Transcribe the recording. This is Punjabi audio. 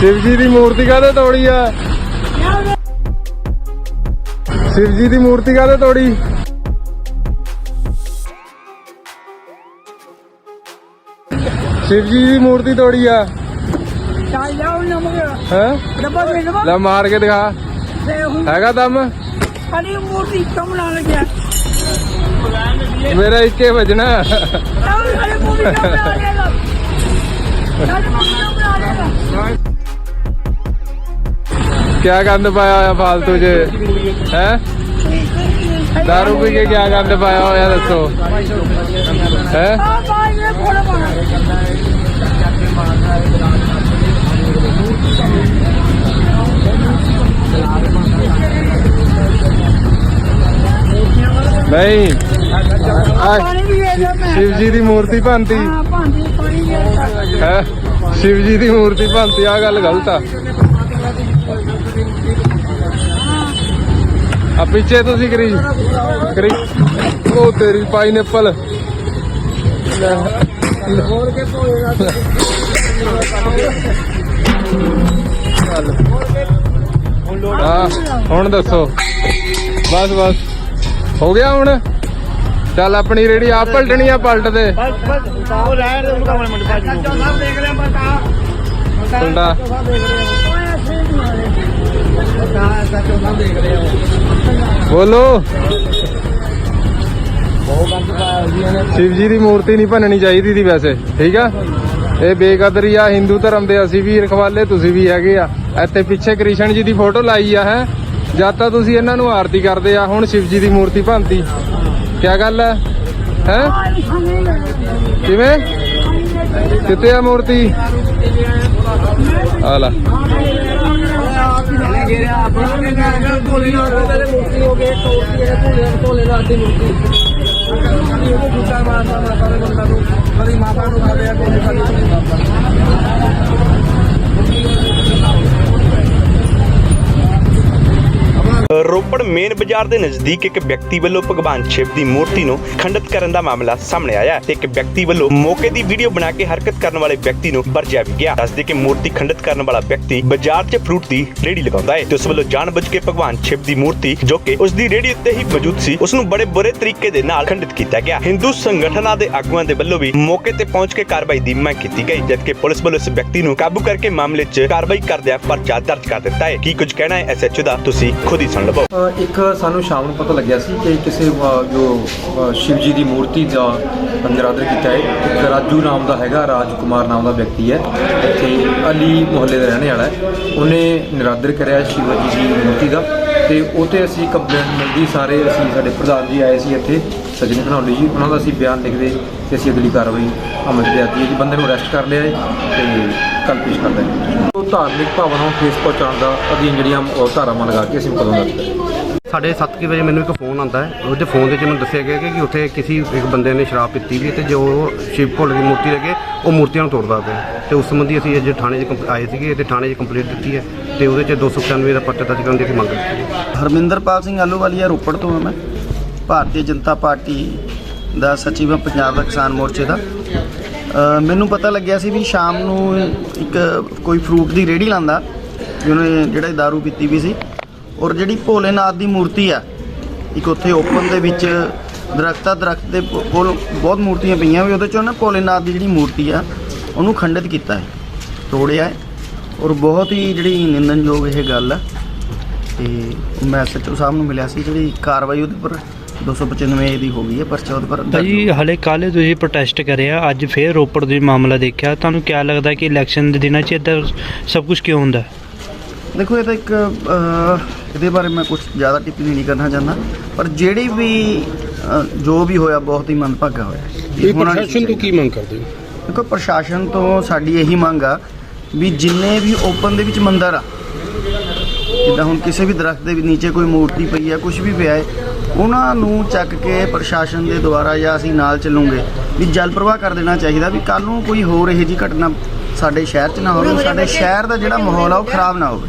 ਸ਼ਿਵ ਜੀ ਦੀ ਮੂਰਤੀ ਕਾਹਦੇ ਤੋੜੀ ਆ? ਸ਼ਿਵ ਜੀ ਦੀ ਮੂਰਤੀ ਕਾਹਦੇ ਤੋੜੀ? ਸ਼ਿਵ ਜੀ ਦੀ ਮੂਰਤੀ ਤੋੜੀ ਆ। ਚੱਲ ਜਾ ਉਹਨਾਂ ਮਗਰ ਹਾਂ? ਲੈ ਮਾਰ ਕੇ ਦਿਖਾ। ਹੈਗਾ ਦਮ? ਸਾਡੀ ਮੂਰਤੀ ਕੰਮ ਲੱਗਿਆ। ਮੇਰਾ ਇੱਕੇ ਵੱਜਣਾ। ਸਾਡੇ ਸਾਡੇ ਲੱਗੇਗਾ ਕਿਆ ਗੰਦ ਪਾਇਆ ਹੋਇਆ ਫਾਲਤੂ ਚ? ਹੈ? ਦਾਰੂ ਪੀ ਕੇ ਪਾਇਆ ਹੋਇਆ ਦੱਸੋ? ਹੈ? ਆ ਬਾਈ ਨੇ ਫੋੜਾ ਪਾਣਾ ਵੀ ਮੈਂ? ਸ਼ਿਵ ਜੀ ਦੀ ਮੂਰਤੀ ਭੰਤੀ ਹਾਂ ਪਾਣੀ ਹੈ ਸ਼ਿਵ ਜੀ ਦੀ ਮੂਰਤੀ ਭੰਤੀ ਆ ਗੱਲ ਗਲਤ ਆ। ਆ ਪਿੱਛੇ ਤੁਸੀਂ ਕਰੀ ਕਰੀ। ਉਹ ਤੇਰੀ ਪਾਈਨਐਪਲ ਹੋਰ ਕੇ ਪੋਏਗਾ ਹੁਣ ਦੱਸੋ। ਬਸ ਬਸ। ਹੋ ਗਿਆ ਹੁਣ? ਚੱਲ ਆਪਣੀ ਰੇੜੀ ਆ ਪਲਟਣੀ ਆ ਪਲਟ ਦੇ ਬਸ ਬਸ ਉਹ ਰਹਿਣ ਉਹਨੂੰ ਸਾਹਿਬ ਦੇਖ ਬਤਾ ਸੇ ਬੋਲੋ। ਸ਼ਿਵ ਜੀ ਦੀ ਮੂਰਤੀ ਨਹੀਂ ਭੰਨਣੀ ਚਾਹੀਦੀ ਦੀ ਵੈਸੇ ਠੀਕ ਆ? ਇਹ ਬੇਕਦਰੀ ਆ ਹਿੰਦੂ ਧਰਮ ਦੇ ਅਸੀਂ ਵੀ ਰਖਵਾਲੇ ਤੁਸੀਂ ਵੀ ਹੈਗੇ ਆ। ਇੱਥੇ ਪਿੱਛੇ ਕ੍ਰਿਸ਼ਨ ਜੀ ਦੀ ਫੋਟੋ ਲਾਈ ਆ ਹੈ? ਜਦ ਤਾਂ ਤੁਸੀਂ ਇਹਨਾਂ ਨੂੰ ਆਰਤੀ ਕਰਦੇ ਆ ਹੁਣ ਸ਼ਿਵ ਜੀ ਦੀ ਮੂਰਤੀ ਭੰਨਤੀ। ਕੀ ਗੱਲ ਹੈ? ਹੈ? ਕਿਵੇਂ? ਕਿੱਥੇ ਆ ਮੂਰਤੀ? ਆ ਲੈ। ਇਹਨੇ ਗਿਰਿਆ ਮੇਨ ਬਾਜ਼ਾਰ ਦੇ ਨਜ਼ਦੀਕ ਇੱਕ ਵਿਅਕਤੀ ਵੱਲੋਂ ਭਗਵਾਨ ਸ਼ਿਵ ਦੀ ਮੂਰਤੀ ਨੂੰ ਖੰਡਿਤ ਕਰਨ ਦਾ ਮਾਮਲਾ ਸਾਹਮਣੇ ਆਇਆ ਤੇ ਇੱਕ ਵਿਅਕਤੀ ਵੱਲੋਂ ਮੌਕੇ ਦੀ ਵੀਡੀਓ ਬਣਾ ਕੇ ਹਰਕਤ ਕਰਨ ਵਾਲੇ ਵਿਅਕਤੀ ਨੂੰ ਵਰਜਿਆ ਵੀ ਗਿਆ। ਦੱਸਦੇ ਕਿ ਮੂਰਤੀ ਖੰਡਿਤ ਕਰਨ ਵਾਲਾ ਵਿਅਕਤੀ ਬਾਜ਼ਾਰ 'ਚ ਫਰੂਟ ਦੀ ਰੇੜੀ ਲਗਾਉਂਦਾ ਹੈ ਤੇ ਉਸ ਵੱਲੋਂ ਜਾਣਬੁੱਝ ਕੇ ਭਗਵਾਨ ਸ਼ਿਵ ਦੀ ਮੂਰਤੀ ਜੋ ਕਿ ਉਸ ਦੀ ਰੇੜੀ ਉੱਤੇ ਹੀ ਮੌਜੂਦ ਸੀ, ਉਸ ਨੂੰ ਬੜੇ ਬੁਰੇ ਤਰੀਕੇ ਦੇ ਨਾਲ ਖੰਡਿਤ ਕੀਤਾ ਗਿਆ। ਹਿੰਦੂ ਸੰਗਠਨਾਂ ਦੇ ਆਗੂਆਂ ਦੇ ਵੱਲੋਂ ਵੀ ਮੌਕੇ ਤੇ ਪਹੁੰਚ ਕੇ ਕਾਰਵਾਈ ਦੀ ਮੰਗ ਕੀਤੀ ਗਈ, ਜਦਕਿ ਪੁਲਿਸ ਵੱਲੋਂ ਇਸ ਵਿਅਕਤੀ ਨੂੰ ਕਾਬੂ ਕਰਕੇ ਮਾਮਲੇ 'ਚ ਕਾਰਵਾਈ ਕਰਦਿਆਂ ਪਰਚਾ ਦਰਜ ਕਰ ਦਿੱਤਾ ਹੈ। ਕੀ ਕੁਝ ਕਹਿਣਾ ਹੈ ਐਸਐਚਓ ਦਾ ਤੁਸੀਂ ਖੁਦ ਹੀ ਸੁਣ ਲਵੋ। ਇੱਕ ਸਾਨੂੰ ਸ਼ਾਮ ਨੂੰ ਪਤਾ ਲੱਗਿਆ ਸੀ ਕਿ ਕਿਸੇ ਅ, ਜੋ ਅ, ਸ਼ਿਵ ਜੀ ਦੀ ਮੂਰਤੀ ਦਾ ਨਿਰਾਦਰ ਕੀਤਾ ਹੈ। ਇੱਕ ਰਾਜੂ ਨਾਮ ਦਾ ਹੈਗਾ ਰਾਜਕੁਮਾਰ ਨਾਮ ਦਾ ਵਿਅਕਤੀ ਹੈ। ਇੱਥੇ ਅਲੀ ਮੁਹੱਲੇ ਦਾ ਰਹਿਣ ਵਾਲਾ ਹੈ। ਉਹਨੇ ਨਿਰਾਦਰ ਕਰਿਆ ਸ਼ਿਵ ਜੀ ਦੀ ਮੂਰਤੀ ਦਾ ਤੇ ਉਹ ਤੇ ਅਸੀਂ ਕੰਪਲੇਂਟ ਮਿਲਦੀ ਸਾਰੇ ਅਸੀਂ ਸਾਡੇ ਪ੍ਰਧਾਨ ਜੀ ਆਏ ਸੀ ਇੱਥੇ ਸਜਣ ਘਨੌਲੀ ਜੀ। ਉਹਨਾਂ ਦਾ ਅਸੀਂ ਬਿਆਨ ਲਿਖਦੇ ਤੇ ਅਸੀਂ ਅਗਲੀ ਕਾਰਵਾਈ ਅਮਲ 'ਚ ਲਿਆਤੀ ਹੈ ਜੀ। ਬੰਦੇ ਨੂੰ ਅਰੈਸਟ ਕਰ ਲਿਆ ਹੈ ਤੇ ਕੱਲ੍ਹ ਪੇਸ਼ ਕਰ ਦਾਂਗੇ ਉਹ ਧਾਰਮਿਕ ਭਾਵਨਾ ਨੂੰ ਠੇਸ ਪਹੁੰਚਾਉਣ ਦਾ ਅਧੀਨ ਜਿਹੜੀਆਂ ਉਹ ਧਾਰਾਵਾਂ ਲਗਾ ਕੇ ਅਸੀਂ ਮੁਕੱਦਮਾ ਦਰਜ ਕਰਾਂਗੇ ਸਾਡੇ ਸੱਤ ਕੁ ਵਜੇ ਮੈਨੂੰ ਇੱਕ ਫੋਨ ਆਉਂਦਾ ਹੈ। ਉਹਦੇ ਫੋਨ ਦੇ ਵਿੱਚ ਮੈਨੂੰ ਦੱਸਿਆ ਗਿਆ ਕਿ ਉੱਥੇ ਕਿਸੇ ਇੱਕ ਬੰਦੇ ਨੇ ਸ਼ਰਾਬ ਪੀਤੀ ਵੀ ਹੈ ਤੇ ਜੋ ਸ਼ਿਵ ਭੋਲੇ ਦੀ ਮੂਰਤੀ ਲੱਗੇ, ਉਹ ਮੂਰਤੀਆਂ ਨੂੰ ਤੋੜਦਾ ਪਿਆ। ਤੇ ਉਸ ਸੰਬੰਧੀ ਅਸੀਂ ਅੱਜ ਥਾਣੇ 'ਚ ਕੰਪ- ਆਏ ਸੀਗੇ ਤੇ ਥਾਣੇ 'ਚ ਕੰਪਲੇਂਟ ਦਿੱਤੀ ਹੈ ਤੇ ਉਹਦੇ 'ਚ 295 ਦਾ ਪਰਚਾ ਦਰਜ ਕਰਨ ਦੀ ਅਸੀਂ ਮੰਗ ਕੀਤੀ ਹਰਮਿੰਦਰਪਾਲ ਸਿੰਘ ਆਲੂਵਾਲੀਆ ਰੋਪੜ ਤੋਂ ਹਾਂ ਮੈਂ। ਭਾਰਤੀ ਜਨਤਾ ਪਾਰਟੀ ਦਾ ਸਚਿਵ ਹਾਂ, ਪੰਜਾਬ ਦਾ ਕਿਸਾਨ ਮੋਰਚੇ ਦਾ। ਮੈਨੂੰ ਪਤਾ ਲੱਗਿਆ ਸੀ ਵੀ ਸ਼ਾਮ ਨੂੰ ਇੱਕ ਕੋਈ ਫਰੂਟ ਦੀ ਰੇੜੀ ਲਾਂਦਾ ਜਿਹਨੇ ਜਿਹੜਾ ਦਾਰੂ ਪੀਤੀ ਵੀ ਸੀ। ਔਰ ਜਿਹੜੀ ਭੋਲੇਨਾਥ ਦੀ ਮੂਰਤੀ ਆ ਇੱਕ ਉੱਥੇ ਓਪਨ ਦੇ ਵਿੱਚ ਦਰਖਤਾਂ ਦਰਖਤ ਦੇ ਕੋਲ ਬਹੁਤ ਮੂਰਤੀਆਂ ਪਈਆਂ ਵੀ ਉਹਦੇ ਚੋਂ ਨਾ ਭੋਲੇਨਾਥ ਦੀ ਜਿਹੜੀ ਮੂਰਤੀ ਆ ਉਹਨੂੰ ਖੰਡਿਤ ਕੀਤਾ ਹੈ ਤੋੜਿਆ ਹੈ ਔਰ ਬਹੁਤ ਹੀ ਜਿਹੜੀ ਨਿੰਦਨਯੋਗ ਇਹ ਗੱਲ ਆ ਤੇ ਮੈਂ ਸੱਚੋ ਸਾਹਿਬ ਨੂੰ ਮਿਲਿਆ ਸੀ ਜਿਹੜੀ ਕਾਰਵਾਈ ਉਹਦੇ ਪਰ 295 ਦੀ ਹੋ ਗਈ ਹੈ ਪਰਚਾ ਉਹਦੇ ਪਰ ਹੋ ਹਲੇ ਕੱਲ੍ਹ ਤੁਸੀਂ ਪ੍ਰੋਟੈਸਟ ਕਰਿਆ ਅੱਜ ਫੇਰ ਰੋਪੜ ਦੇ ਮਾਮਲਾ ਦੇਖਿਆ ਤੁਹਾਨੂੰ ਕੀ ਲੱਗਦਾ ਕਿ ਇਲੈਕਸ਼ਨ ਦੇ ਦਿਨਾਂ 'ਚ ਇੱਦਾਂ ਸਭ ਕੁਝ ਕਿਉਂ ਹੁੰਦਾ। ਦੇਖੋ ਇਹ ਤਾਂ ਇੱਕ ਇਹਦੇ ਬਾਰੇ ਮੈਂ ਕੁਝ ਜ਼ਿਆਦਾ ਟਿੱਪਣੀ ਨਹੀਂ ਕਰਨਾ ਚਾਹੁੰਦਾ ਪਰ ਜਿਹੜੀ ਵੀ ਜੋ ਵੀ ਹੋਇਆ ਬਹੁਤ ਹੀ ਮੰਦਭਾਗਾ ਹੋਇਆ। ਇਹ ਪ੍ਰਸ਼ਾਸਨ ਤੋਂ ਕੀ ਮੰਗ ਕਰਦੇ ਹੋ? ਦੇਖੋ ਪ੍ਰਸ਼ਾਸਨ ਤੋਂ ਸਾਡੀ ਇਹੀ ਮੰਗ ਆ ਵੀ ਜਿੰਨੇ ਵੀ ਓਪਨ ਦੇ ਵਿੱਚ ਮੰਦਰ ਆ ਜਿੱਦਾਂ ਹੁਣ ਕਿਸੇ ਵੀ ਦਰਖਤ ਦੇ ਨੀਚੇ ਕੋਈ ਮੂਰਤੀ ਪਈ ਹੈ ਕੁਝ ਵੀ ਪਿਆ ਹੈ ਉਹਨਾਂ ਨੂੰ ਚੱਕ ਕੇ ਪ੍ਰਸ਼ਾਸਨ ਦੇ ਦੁਆਰਾ ਜਾਂ ਅਸੀਂ ਨਾਲ ਚੱਲੂਗੇ ਵੀ ਜਲ ਪ੍ਰਵਾਹ ਕਰ ਦੇਣਾ ਚਾਹੀਦਾ ਵੀ ਕੱਲ ਨੂੰ ਕੋਈ ਹੋਰ ਇਹੋ ਜਿਹੀ ਘਟਨਾ ਸਾਡੇ ਸ਼ਹਿਰ 'ਚ ਨਾ ਹੋਵੇ ਸਾਡੇ ਸ਼ਹਿਰ ਦਾ ਜਿਹੜਾ ਮਾਹੌਲ ਆ ਉਹ ਖਰਾਬ ਨਾ ਹੋਵੇ।